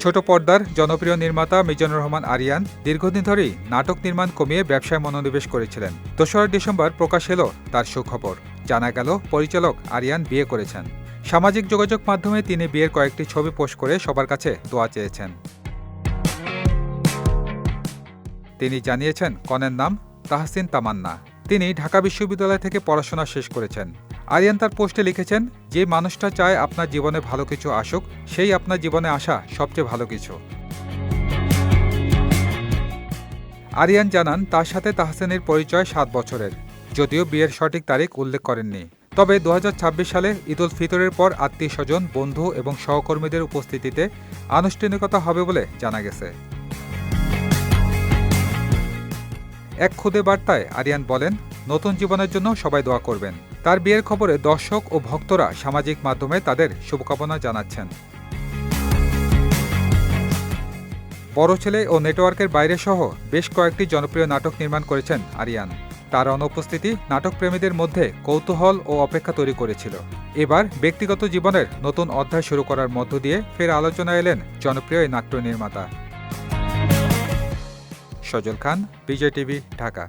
ছোট পর্দার জনপ্রিয় নির্মাতা মিজানুর রহমান আরিয়ান দীর্ঘদিন ধরেই নাটক নির্মাণ কমিয়ে ব্যবসায় মনোনিবেশ করেছিলেন। দোসরা ডিসেম্বর প্রকাশ এলো তার সুখবর। জানা গেল, পরিচালক আরিয়ান বিয়ে করেছেন। সামাজিক যোগাযোগ মাধ্যমে তিনি বিয়ের কয়েকটি ছবি পোস্ট করে সবার কাছে দোয়া চেয়েছেন। তিনি জানিয়েছেন, কনের নাম তাহসিন তামান্না। তিনি ঢাকা বিশ্ববিদ্যালয় থেকে পড়াশোনা শেষ করেছেন। আরিয়ান তার পোস্টে লিখেছেন, যে মানুষটা চায় আপনার জীবনে ভালো কিছু আসুক, সেই আপনার জীবনে আসা সবচেয়ে ভালো কিছু। আরিয়ান জানান, তার সাথে তাহসিনের পরিচয় সাত বছরের, যদিও বিয়ের সঠিক তারিখ উল্লেখ করেননি। তবে দু হাজার ছাব্বিশ সালে ঈদ উল ফিতরের পর আত্মীয় স্বজন, বন্ধু এবং সহকর্মীদের উপস্থিতিতে আনুষ্ঠানিকতা হবে বলে জানা গেছে। এক খুদে বার্তায় আরিয়ান বলেন, নতুন জীবনের জন্য সবাই দোয়া করবেন। তার বিয়ের খবরে দর্শক ও ভক্তরা সামাজিক মাধ্যমে তাদের শুভকামনা জানাচ্ছেন। বড় ছেলে ও নেটওয়ার্কের বাইরে সহ বেশ কয়েকটি জনপ্রিয় নাটক নির্মাণ করেছেন আরিয়ান। তার অনুপস্থিতি নাটক প্রেমীদের মধ্যে কৌতূহল ও অপেক্ষা তৈরি করেছিল। এবার ব্যক্তিগত জীবনের নতুন অধ্যায় শুরু করার মধ্য দিয়ে ফের আলোচনা এলেন জনপ্রিয় এই নাট্য নির্মাতা। সজল খান বিজয় টিভি ঢাকা।